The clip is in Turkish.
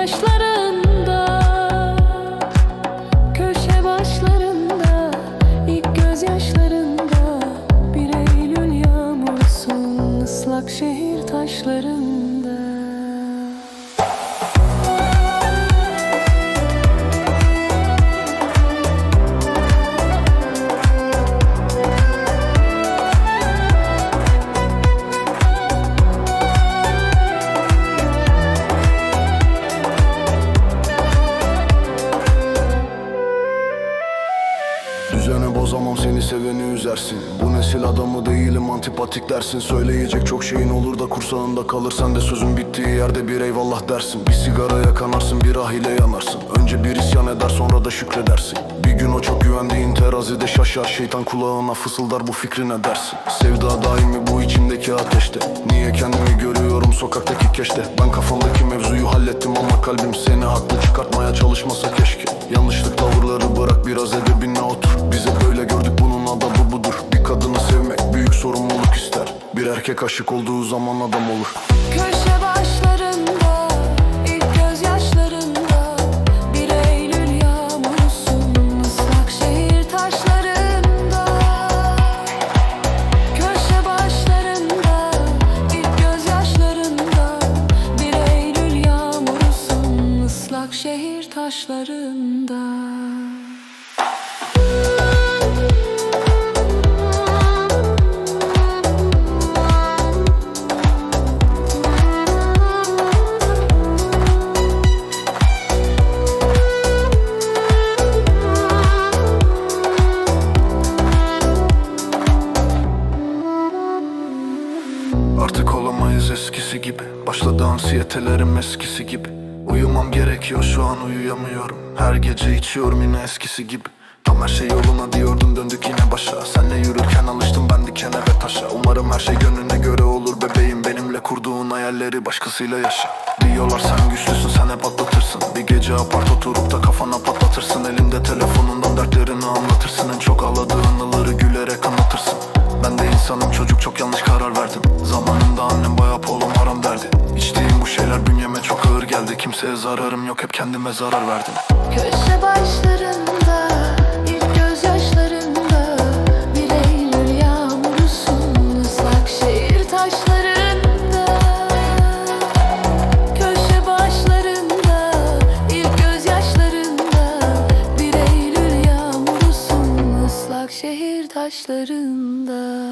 yaşlarında köşe başlarında ilk gözyaşlarında bir Eylül yağmursun ıslak şehir taşlarında. Dersin Bu nesil adamı değilim antipatik dersin Söyleyecek çok şeyin olur da kursağında kalır Sen de sözün bittiği yerde bir eyvallah dersin. Bir sigaraya kanarsın bir ah ile yanarsın. Önce bir isyan eder sonra da şükredersin. Bir gün o çok güvendiğin terazide şaşar. Şeytan kulağına fısıldar bu fikri ne dersin? Sevda daimi bu içimdeki ateşte. Niye kendimi görüyorum sokaktaki keşte? Ben kafamdaki mevzuyu hallettim ama kalbim seni haklı. Çıkartmaya çalışmasa keşke. Yanlışlık tavırları bırak biraz edebine otur Bize böyle gördük bunun adabı budur. Bir kadını sevmek büyük sorumluluk ister. Bir erkek aşık olduğu zaman adam olur. Köşe başlarında, ilk gözyaşlarında Bir Eylül yağmurusun ıslak şehir taşlarında. Köşe başlarında, ilk gözyaşlarında Bir Eylül yağmurusun ıslak şehir taşlarında eskisi gibi. Başladı ansiyetelerim eskisi gibi. Uyumam gerekiyor şu an uyuyamıyorum. Her gece içiyorum yine eskisi gibi. Tam her şey yoluna diyordum döndük yine başa. Senle yürürken alıştım ben dikene ve taşa. Umarım her şey gönlüne göre olur bebeğim. Benimle kurduğun hayalleri başkasıyla yaşa. Diyorlar sen güçlüsün sen hep atlatırsın. Bir gece apart oturup da kafana patlatırsın. Elinde telefonundan dertlerini anlatırsın. En çok Kimseye zararım yok hep kendime zarar verdim. Köşe başlarında, ilk gözyaşlarında Bir Eylül yağmurusun ıslak şehir taşlarında. Köşe başlarında, ilk gözyaşlarında Bir Eylül yağmurusun ıslak şehir taşlarında